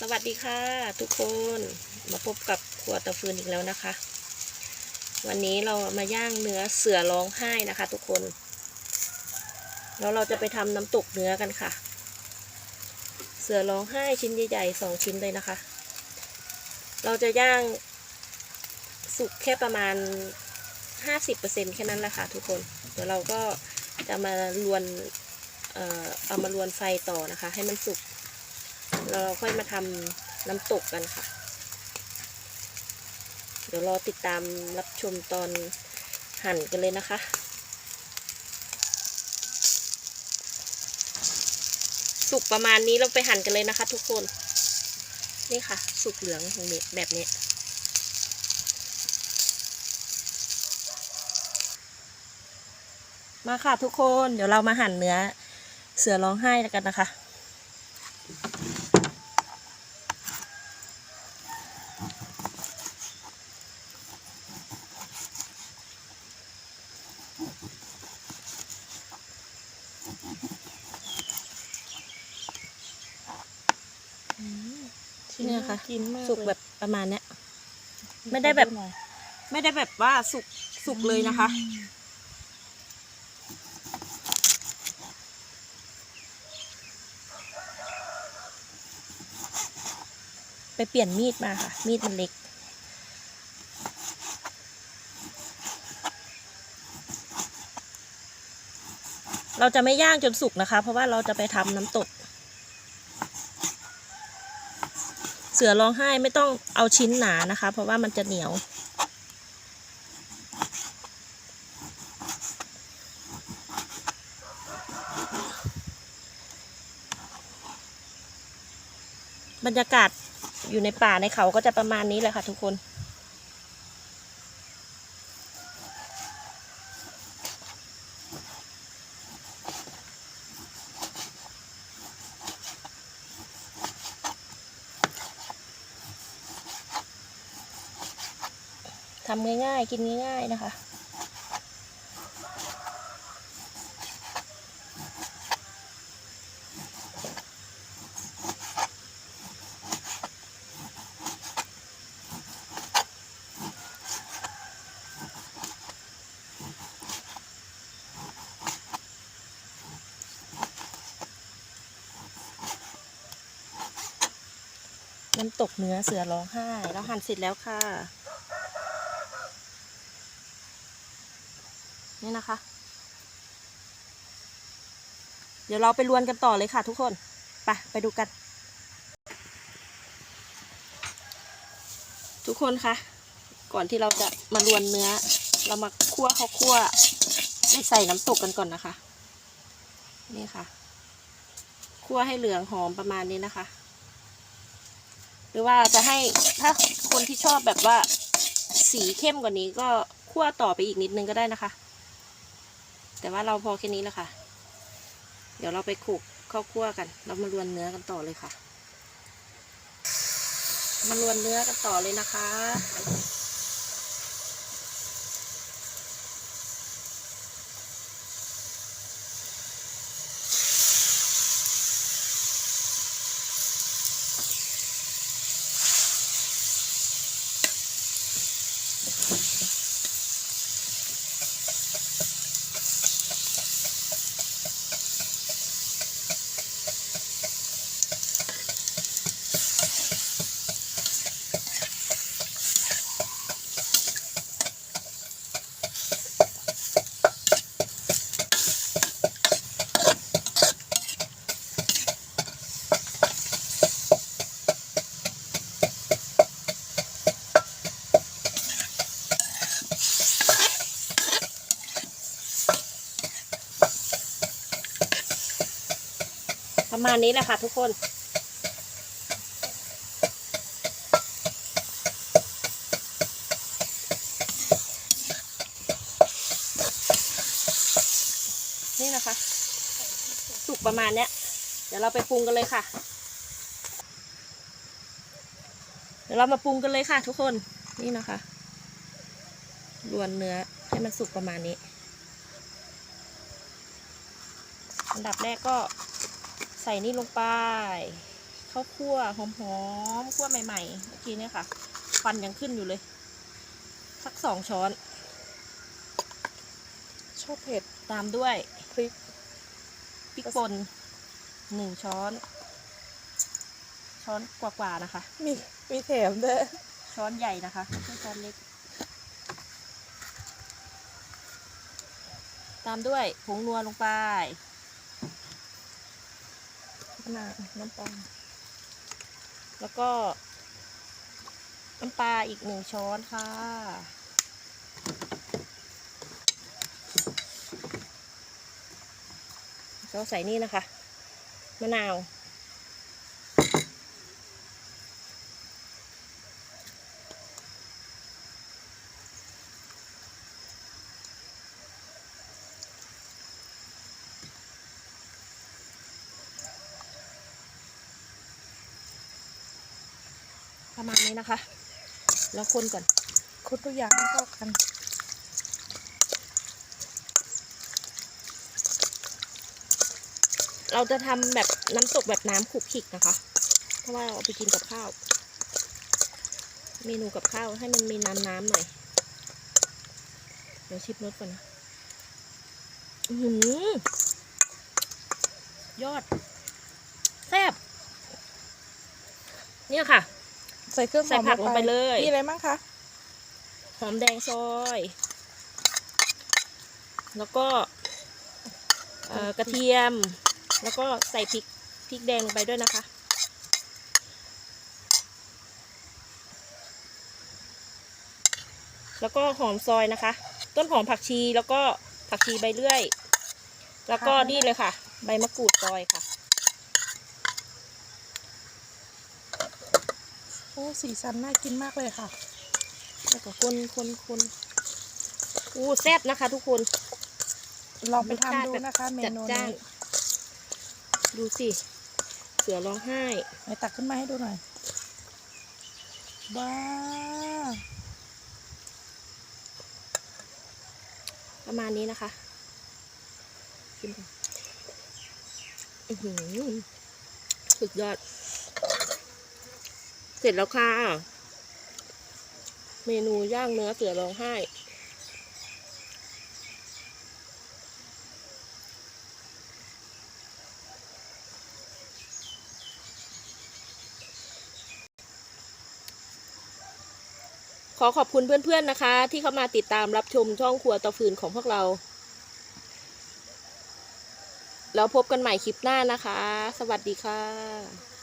สวัสดีค่ะทุกคนมาพบกับครัวตะฟืนอีกแล้วนะคะ วันนี้เรามาย่างเนื้อเสือร้องไห้นะคะ ทุกคน แล้วเราจะไปทำน้ำตกเนื้อกันค่ะ เสือร้องไห้ชิ้นใหญ่ๆสองชิ้นเลยนะคะ เราจะย่างสุกแค่ประมาณห้าสิบเปอร์เซ็นแค่นั้นแหละค่ะทุกคน เดี๋ยวเราก็จะมาลวน เอ่อเอามาลวนไฟต่อนะคะ ให้มันสุก เราค่อยมาทำน้ำตกกันค่ะ เดี๋ยวรอติดตามรับชมตอนหั่นกันเลยนะคะสุกประมาณนี้เราไปหั่นกันเลยนะคะ ทุกคน นี่ค่ะ สุกเหลืองอย่างนี้แบบนี้มาค่ะทุกคนเดี๋ยวเรามาหั่นเนื้อเสือร้องไห้กันนะคะ เนี่ยค่ะ กินมากสุกแบบประมาณเนี้ย ไม่ได้แบบ ไม่ได้แบบว่าสุกสุกเลยนะคะ ไปเปลี่ยนมีดมาค่ะ มีดมันเล็กเราจะไม่ย่างจนสุกนะคะ เพราะว่าเราจะไปทำน้ำตก เสือร้องไห้ไม่ต้องเอาชิ้นหนานะคะ เพราะว่ามันจะเหนียว บรรยากาศอยู่ในป่าในเขาก็จะประมาณนี้แหละค่ะทุกคน ทำง่ายๆ กินง่ายๆนะคะ น้ำตกเนื้อเสือร้องไห้ แล้วหั่นเสร็จแล้วค่ะ นี่นะคะ เดี๋ยวเราไปลวนกันต่อเลยค่ะทุกคน ไปไปดูกัน ทุกคนคะก่อนที่เราจะมาลวนเนื้อ เรามาคั่วข้าวคั่วไม่ใส่น้ำตกกันก่อนนะคะ นี่ค่ะคั่วให้เหลืองหอมประมาณนี้นะคะ หรือว่าจะให้ถ้าคนที่ชอบแบบว่าสีเข้มกว่านี้ก็คั่วต่อไปอีกนิดนึงก็ได้นะคะ แต่ว่าเราพอแค่นี้แล้วค่ะ เดี๋ยวเราไปขูกข้าวคั่วกัน เรามาลวนเนื้อกันต่อเลยค่ะ มาลวนเนื้อกันต่อเลยนะคะ มาณนี้แหละค่ะทุกคน นี่นะคะสุกประมาณเนี้ย เดี๋ยวเราไปปรุงกันเลยค่ะ เดี๋ยวเรามาปรุงกันเลยค่ะ ทุกคน นี่นะคะรวนเนื้อให้มันสุกประมาณนี้ อันดับแรกก็ ใส่นี่ลงไปข้าวคั่วหอมๆคั่วใหม่ๆเมื่อกี้เนี่ยค่ะควันยังขึ้นอยู่เลย สักสองช้อน ชอบเผ็ดตามด้วยพริกพริกป่นหนึ่งช้อน ช้อนกว่าๆนะคะ มีมีแถมด้วยช้อนใหญ่นะคะไม่ใช่ช้อนเล็ก ตามด้วยผงนัวลงไปมะ นาวน้ำปลา แล้วก็ น้ำปลาอีกหนึ่งช้อนค่ะ เราใส่นี่นะคะ มะนาว ประมาณนี้นะคะ แล้วคนก่อนคนตัวอย่างให้เข้ากันเราจะทำแบบน้ำตกแบบน้ำขลุกขิกนะคะ เพราะว่าเอาไปกินกับข้าว เมนูกับข้าวให้มันมีน้ำน้ำหน่อย เดี๋ยวชิมรสก่อนนะหือยอด แซ่บ เนี่ยค่ะ ใส่เครื่องหใส่อมผักลงไปเลย มีอะไรบ้างคะ หอมแดงซอย แล้วก็เอ่อกระเทียม แล้วก็ใส่พริกพริกแดงลงไปด้วยนะคะ แล้วก็หอมซอยนะคะ ต้นหอมผักชีแล้วก็ผักชีใบเลื่อย แล้วก็นี่เลยค่ะ ใบมะกรูดซอยค่ะ โอ้สีสันน่ากินมากเลยค่ะ แล้วก็คนคนคนอู้แซ่บนะคะ ทุกคนลองไปทำดูนะคะเมจัดนูจ้านี้นดูสิ เสือร้องไห้ไหนตักขึ้นมาให้ดูหน่อยบ้าประมาณนี้นะคะชิมก่อนอื้อหือสุดยอดเสร็จแล้วค่ะ เมนูย่างเนื้อเสือร้องไห้ ขอขอบคุณเพื่อนๆนะคะ ที่เข้ามาติดตามรับชมช่องครัวตาฟืนของพวกเรา แล้วพบกันใหม่คลิปหน้านะคะ สวัสดีค่ะ